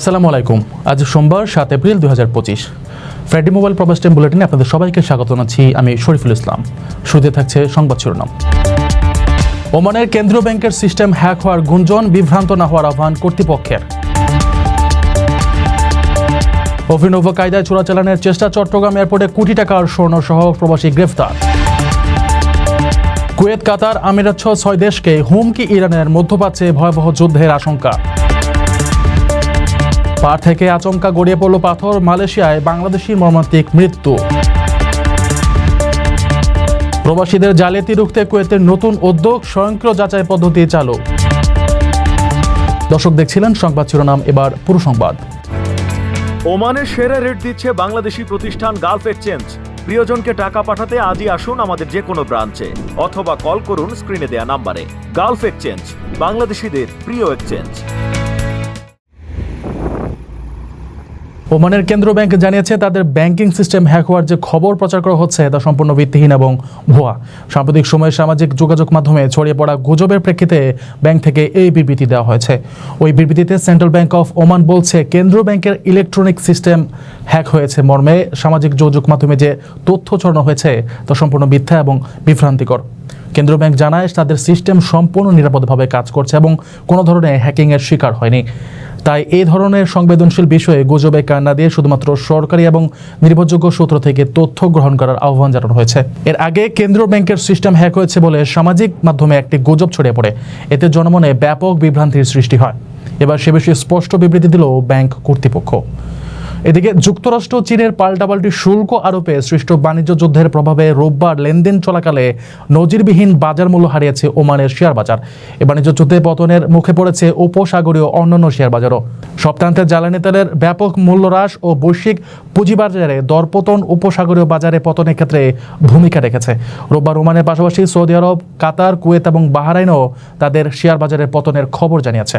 আসসালামু আলাইকুম। আজ সোমবার, সাত এপ্রিল দুই হাজার পঁচিশ। ফ্রেডি মোবাইল প্রবাস বুলেটিনে আপনাদের সবাইকে স্বাগত জানাচ্ছি। আমি শরীফুল ইসলাম। শুরুতে থাকছে সংবাদ শিরোনাম। ওমানের কেন্দ্রীয় ব্যাংকের সিস্টেম হ্যাক হওয়ার গুঞ্জন বিভ্রান্ত না হওয়ার আহ্বান কর্তৃপক্ষের। অভিনব কায়দায় চোরাচালানের চেষ্টা চট্টগ্রাম এয়ারপোর্টে কোটি টাকার স্বর্ণ সহ প্রবাসী গ্রেফতার। কুয়েত, কাতার, আমিরাত ছয় দেশকে হুমকি ইরানের মধ্যপ্রাচ্যে ভয়াবহ যুদ্ধের আশঙ্কা। পার থেকে আচমকা গড়িয়ে পড়ল পাথর মালয়েশিয়ায় বাংলাদেশি মর্মান্তিক মৃত্যু। প্রবাসীদের জালিয়াতি রুখতে কুয়েতের নতুন উদ্যোগ স্বয়ংক্রিয় যাচাই পদ্ধতি চালু। দর্শক দেখছিলেন সংবাদ শিরোনাম, এবার পুরো সংবাদ। ওমানের সেরা রেট দিচ্ছে বাংলাদেশি প্রতিষ্ঠান গালফ এক্সচেঞ্জ। প্রিয়জনকে টাকা পাঠাতে আজই আসুন আমাদের যে কোনো ব্রাঞ্চে, অথবা কল করুন স্ক্রিনে দেয়া নাম্বারে। গালফ এক্সচেঞ্জ, বাংলাদেশিদের প্রিয় এক্সচেঞ্জ। ওমানের কেন্দ্র ব্যাংক জানিয়েছে, তাদের ব্যাংকিং সিস্টেম হ্যাক হওয়ার যে খবর প্রচার করা হচ্ছে, তা সম্পূর্ণ ভিত্তিহীন এবং ভুয়া। সাম্প্রতিক সময়ে সামাজিক যোগাযোগ মাধ্যমে ছড়িয়ে পড়া গুজবের প্রেক্ষিতে ব্যাংক থেকে এই বিবৃতি দেওয়া হয়েছে। ওই বিবৃতিতে সেন্ট্রাল ব্যাংক অফ ওমান বলছে, কেন্দ্রীয় ব্যাংকের ইলেকট্রনিক সিস্টেম হ্যাক হয়েছে। মর্মে সামাজিক যোগাযোগ মাধ্যমে যে তথ্য ছড়ানো হয়েছে, তা সম্পূর্ণ মিথ্যা এবং বিভ্রান্তিকর। কেন্দ্রীয় ব্যাংক জানায়, তাদের সিস্টেম সম্পূর্ণ নিরাপদভাবে কাজ করছে এবং কোনো ধরনের হ্যাকিংয়ের শিকার হয়নি। তাই এই ধরনের সংবেদনশীল বিষয়ে গুজবে কান না দিয়ে শুধুমাত্র সরকারি এবং নির্ভরযোগ্য সূত্র থেকে তথ্য গ্রহণ করার আহ্বান জানানো হয়েছে। এর আগে কেন্দ্রীয় ব্যাংকের সিস্টেম হ্যাক হয়েছে বলে সামাজিক মাধ্যমে একটি গুজব ছড়িয়ে পড়ে। এতে জনমনে ব্যাপক বিভ্রান্তির সৃষ্টি হয়। এবার সে বিষয়ে স্পষ্ট বিবৃতি দিল ব্যাংক কর্তৃপক্ষ। এদিকে যুক্তরাষ্ট্র, চীনের পাল্টাপাল্টি শুল্ক আরোপে সৃষ্ট বাণিজ্য যুদ্ধের প্রভাবে রোববার লেনদেন চলাকালে নজিরবিহীন বাজার মূল্য হারিয়েছে ওমানের শেয়ার বাজার। এ বাণিজ্য যুদ্ধে পতনের মুখে পড়েছে উপসাগরীয় অন্যান্য শেয়ার বাজারও। সপ্তাহান্তে জ্বালানি তেলের ব্যাপক মূল্য হ্রাস ও বৈশ্বিক পুঁজিবাজারে দরপতন উপসাগরীয় বাজারে পতনের ক্ষেত্রে ভূমিকা রেখেছে। রোববার ওমানের পাশাপাশি সৌদি আরব, কাতার, কুয়েত এবং বাহারাইনও তাদের শেয়ার বাজারের পতনের খবর জানিয়েছে।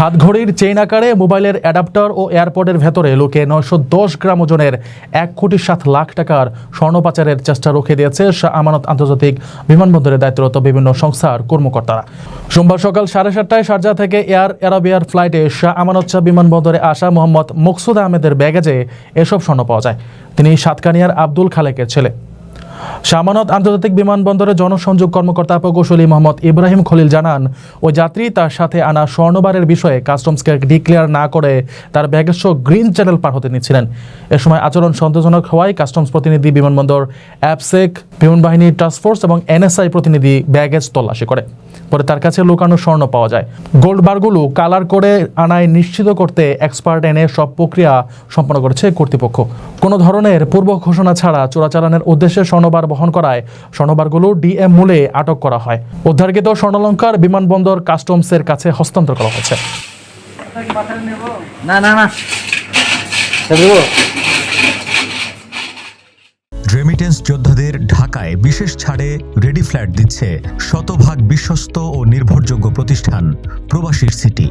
হাতঘড়ির চেইন আকারে মোবাইলের অ্যাডাপ্টার ও এয়ারপোর্টের ভেতরে লোকে নয়শো দশ গ্রাম ওজনের এক কোটি সাত লাখ টাকার স্বর্ণ পাচারের চেষ্টা রুখে দিয়েছে আমানত আন্তর্জাতিক বিমানবন্দরে দায়িত্বরত বিভিন্ন সংস্থার কর্মকর্তারা। সোমবার সকাল সাড়ে সাতটায় শারজা থেকে এয়ার অ্যারাবিয়ার ফ্লাইটে শাহ আমানত শাহ বিমানবন্দরে আসা মোহাম্মদ মকসুদ আহমেদের ব্যাগেজে এসব স্বর্ণ পাওয়া যায়। তিনি সাতকানিয়ার আব্দুল খালেকের ছেলে। শামানত আন্তর্জাতিক বিমানবন্দরে জনসংযোগ কর্মকর্তা প্রকৌশলী মোহাম্মদ ইব্রাহিম খলিল জানান, ওই যাত্রী তার সাথে আনা স্বর্ণবারের বিষয়ে কাস্টমসকে ডিক্লেয়ার না করে তার ব্যাগেজ সহ গ্রিন চ্যানেল পার হতে নিচ্ছিলেন। এ সময় আচরণ সন্তোষজনক হওয়ায় কাস্টমস প্রতিনিধি বিমানবন্দর অ্যাপসেক, বিমান বাহিনী টাস্কফোর্স এবং এনএসআই প্রতিনিধি ব্যাগেজ তল্লাশি করে। পরে তার কাছে লুকানো স্বর্ণ পাওয়া যায়। গোল্ড বারগুলো কালার করে আনায় নিশ্চিত করতে এক্সপার্ট এনে সব প্রক্রিয়া সম্পন্ন করেছে কর্তৃপক্ষ। কোনো ধরনের পূর্ব ঘোষণা ছাড়া চোরাচালানের উদ্দেশ্যে স্বর্ণবার বহন করায়। স্বর্ণবারগুলো ডিএম মূলে আটক করা হয়। উদ্ধারকৃত স্বর্ণলঙ্কার বিমানবন্দর কাস্টমসের কাছে হস্তান্তর করা হয়েছে। না না না। রেমিটেন্স যোদ্ধাদের ঢাকায় বিশেষ ছাড়ে রেডি ফ্ল্যাট দিচ্ছে শতভাগ বিশ্বস্ত ও নির্ভরযোগ্য প্রতিষ্ঠান প্রবাসীর সিটি।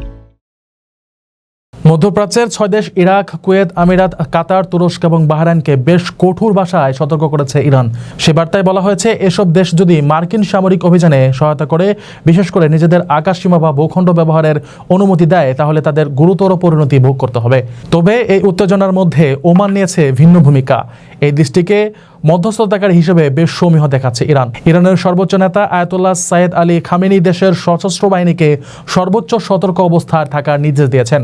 মধ্যপ্রাচ্যের ছয় দেশ ইরাক, কুয়েত, আমিরাত, কাতার, তুরস্ক এবং বাহরাইনকে বেশ কঠোর ভাষায় সতর্ক করেছে ইরান। সে বার্তায় বলা হয়েছে, এসব দেশ যদি মার্কিন সামরিক অভিযানে সহায়তা করে, বিশেষ করে নিজেদের আকাশসীমা বা ভূখণ্ড ব্যবহারের অনুমতি দেয়, তাহলে তাদের গুরুতর পরিণতি ভোগ করতে হবে। তবে এই উত্তেজনার মধ্যে ওমান নিয়েছে ভিন্ন ভূমিকা। এই দেশটিকে মধ্যস্থতাকারী হিসেবে বেশ সমীহ দেখাচ্ছে ইরান। ইরানের সর্বোচ্চ নেতা আয়াতুল্লাহ সাইদ আলী খামেনি দেশের সশস্ত্র বাহিনীকে সর্বোচ্চ সতর্ক অবস্থায় থাকার নির্দেশ দিয়েছেন।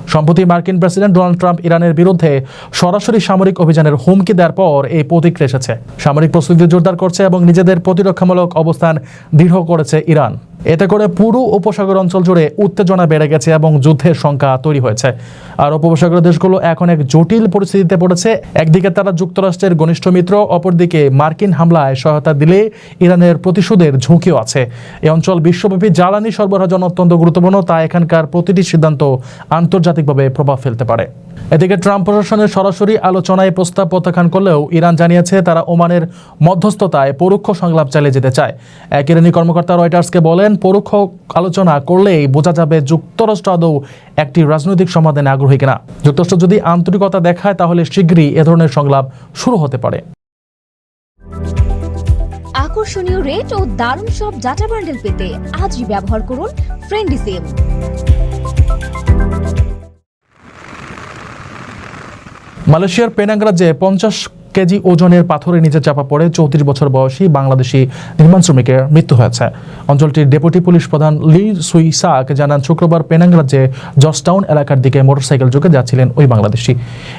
সম্প্রতি মার্কিন প্রেসিডেন্ট ডোনাল্ড ট্রাম্প ইরানের বিরুদ্ধে সরাসরি সামরিক অভিযানের হুমকি দেওয়ার পর এই প্রতিক্রিয়া এসেছে। সামরিক প্রস্তুতি জোরদার করছে এবং নিজেদের প্রতিরক্ষামূলক অবস্থান দৃঢ় করেছে ইরান। এতে করে পুরো উপসাগর অঞ্চল জুড়ে উত্তেজনা বেড়ে গেছে এবং যুদ্ধের সংখ্যা তৈরি হয়েছে। আর উপসাগর দেশগুলো এখন এক জটিল পরিস্থিতিতে পড়েছে। একদিকে তারা যুক্তরাষ্ট্রের ঘনিষ্ঠ মিত্র, অপরদিকে মার্কিন হামলায় সহায়তা দিলে ইরানের প্রতিশোধের ঝুঁকিও আছে। এই অঞ্চল বিশ্বব্যাপী জ্বালানি সরবরাহ জন্য অত্যন্ত গুরুত্বপূর্ণ তা এখানকার প্রতিটি সিদ্ধান্ত আন্তর্জাতিক আর্থিকভাবে প্রভাব ফেলতে পারে। এদিকে ট্রাম্প প্রশাসনের সরাসরি আলোচনায় প্রস্তাব প্রত্যাখ্যান করলেও ইরান জানিয়েছে তারা ওমানের মধ্যস্থতায় পরোক্ষ সংলাপ চালিয়ে যেতে চায়। এক ইরানি কর্মকর্তা রয়টার্সকে বলেন, পরোক্ষ আলোচনা করলেই বোঝা যাবে যুক্তরাষ্ট্র আদৌ একটি রাজনৈতিক সমাধানে আগ্রহী কিনা। যুক্তরাষ্ট্র যদি আন্তরিকতা দেখায়, তাহলে শীঘ্রই এ ধরনের সংলাপ শুরু হতে পারে। আকর্ষণীয় রেট ও দারুণ সব ডাটা বান্ডেল পেতে আজই ব্যবহার করুন ফ্রেন্ডি মালয়েশিয়ার পেনাং রাজ্যে পঞ্চাশ কেজি ওজনের পাথরে নিচে চাপা পড়ে চৌত্রিশ বছর বয়সী বাংলাদেশি নির্মাণ শ্রমিকের মৃত্যু হয়েছে। অঞ্চলটির ডেপুটি পুলিশ প্রধান লি সুই সাক জানান, শুক্রবার পেনাং রাজ্যে জর্জটাউন এলাকার দিকে মোটরসাইকেল যোগে যাচ্ছিলেন ওই বাংলাদেশি।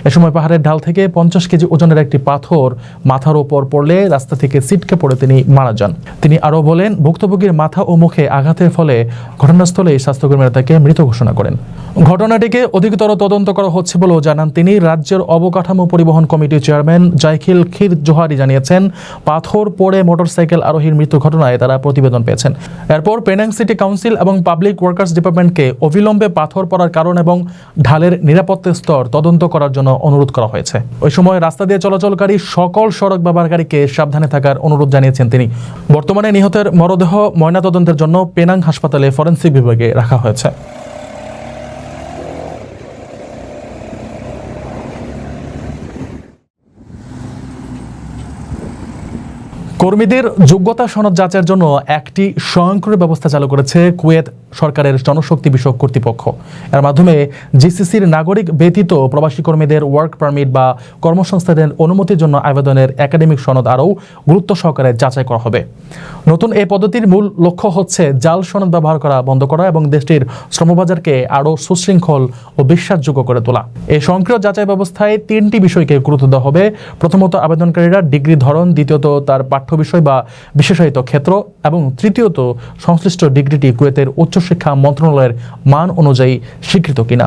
এ সময় পাহাড়ের ঢাল থেকে পঞ্চাশ কেজি ওজনের একটি পাথর মাথার ওপর পড়লে রাস্তা থেকে সিটকে পড়ে তিনি মারা যান। তিনি আরও বলেন, ভুক্তভোগীর মাথা ও মুখে আঘাতের ফলে ঘটনাস্থলেই স্বাস্থ্যকর্মীরা তাকে মৃত ঘোষণা করেন। ঘটনাটিকে অধিকতর তদন্ত করা হচ্ছে বলেও জানান তিনি। রাজ্যের অবকাঠামো পরিবহন কমিটির চেয়ারম্যান জাইখিল খির জোহারি জানিয়েছেন, পাথর পড়ে মোটরসাইকেল আরোহীর মৃত্যু ঘটনায় তারা প্রতিবেদন পেয়েছেন। এরপর পেনাং সিটি কাউন্সিল এবং পাবলিক ওয়ার্কার্স ডিপার্টমেন্টকে অবিলম্বে পাথর পড়ার কারণ এবং ঢালের নিরাপত্তা স্তর তদন্ত করার জন্য অনুরোধ করা হয়েছে। ওই সময় রাস্তা দিয়ে চলাচলকারী সকল সড়ক ব্যবহারকারীকে সাবধানে থাকার অনুরোধ জানিয়েছেন তিনি। বর্তমানে নিহতের মরদেহ ময়নাতদন্তের জন্য পেনাং হাসপাতালে ফরেন্সিক বিভাগে রাখা হয়েছে। কর্মীদের যোগ্যতা সনদ যাচাইয়ের জন্য একটি স্বয়ংক্রিয় ব্যবস্থা চালু করেছে কুয়েত সরকারের জনশক্তি বিষয়ক কর্তৃপক্ষ। এর মাধ্যমে জিসিসির নাগরিক ব্যতীত প্রবাসী কর্মীদের ওয়ার্ক পারমিট বা কর্মসংস্থানের অনুমতির জন্য আবেদনের একাডেমিক সনদ আরও গুরুত্ব সহকারে যাচাই করা হবে। নতুন এই পদ্ধতির মূল লক্ষ্য হচ্ছে জাল সনদ ব্যবহার করা বন্ধ করা এবং দেশটির শ্রমবাজারকে আরও সুশৃঙ্খল ও বিশ্বাসযোগ্য করে তোলা। এই স্বয়ংক্রিয় যাচাই ব্যবস্থায় তিনটি বিষয়কে গুরুত্ব দেওয়া হবে। প্রথমত, আবেদনকারীরা ডিগ্রি ধরন, দ্বিতীয়ত, তার পাঠ্য বিষয় বা বিশেষায়িত ক্ষেত্র এবং তৃতীয়ত, সংশ্লিষ্ট ডিগ্রিটি কুয়েতের উচ্চশিক্ষা মন্ত্রণালয়ের মান অনুযায়ী স্বীকৃত কিনা।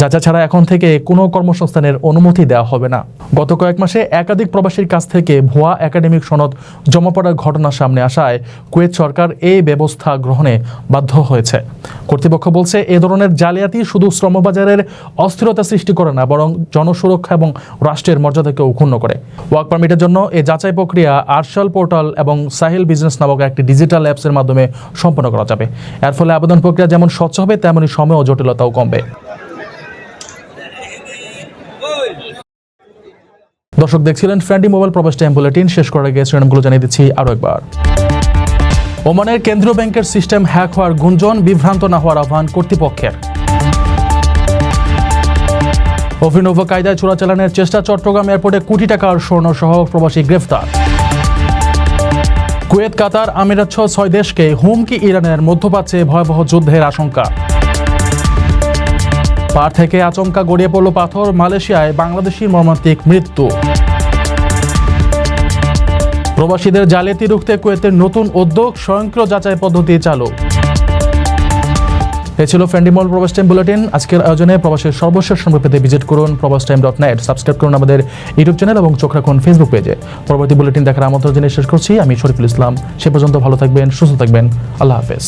যাচা ছাড়া এখন থেকে কোনো কর্মসংস্থানের অনুমতি দেওয়া হবে না। গত কয়েক মাসে একাধিক প্রবাসীর কাছ থেকে ভুয়া একাডেমিক সনদ জমা পড়ার ঘটনা সামনে আসায় কুয়েত সরকার এই ব্যবস্থা গ্রহণে বাধ্য হয়েছে। কর্তৃপক্ষ বলছে, এ ধরনের জালিয়াতি শুধু শ্রমবাজারের অস্থিরতা সৃষ্টি করে না, বরং জনসুরক্ষা এবং রাষ্ট্রের মর্যাদাকে ক্ষুণ্ণ করে। ওয়ার্ক পারমিটের জন্য এই যাচাই প্রক্রিয়া আর্শাল পোর্টাল এবং সাহিল বিজনেস নামক একটি ডিজিটাল অ্যাপসের মাধ্যমে সম্পন্ন করা যাবে। এর ফলে আবেদন প্রক্রিয়া যেমন স্বচ্ছ হবে তেমনই সময় ও জটিলতাও কমবে। দর্শক দেখছিলেন ফ্রেন্ডি মোবাইল প্রবেশ টাইম বুলেটিন শেষ করার আগে শিরোনামগুলো জানিয়ে দিচ্ছি আরও একবার। ওমানের কেন্দ্রীয় ব্যাংকের সিস্টেম হ্যাক হওয়ার গুঞ্জন, বিভ্রান্ত না হওয়ার আহ্বান কর্তৃপক্ষের। অভিনব কায়দায় চোরাচালানের চেষ্টা চট্টগ্রাম এয়ারপোর্টে কোটি টাকার স্বর্ণ সহ প্রবাসী গ্রেফতার। কুয়েত, কাতার, আমিরাত ছয় দেশকে হুমকি ইরানের মধ্যপ্রাচ্যে ভয়াবহ যুদ্ধের আশঙ্কা। পার থেকে আচমকা গড়িয়ে পড়ল পাথর মালয়েশিয়ায় বাংলাদেশি মর্মান্তিক মৃত্যু। প্রবাসীদের জালিয়াতি রুখতে কুয়েতের নতুন উদ্যোগ স্বয়ংক্রিয় যাচাই পদ্ধতি চালু। এ ছিল ফ্রেন্ডিমল প্রবাস টাইম বুলেটিন আজকের আয়োজনে প্রবাসের সর্বশেষ সময় পেতে ভিজিট করুন প্রবাস টাইম ডট নেট সাবস্ক্রাইব করুন আমাদের ইউটিউব চ্যানেল এবং চোখ রাখুন ফেসবুক পেজে পরবর্তী বুলেটিন দেখার আমন্ত্রণ জানিয়ে শেষ করছি। আমি শরীফুল ইসলাম। সে পর্যন্ত ভালো থাকবেন, সুস্থ থাকবেন। আল্লাহ হাফেজ।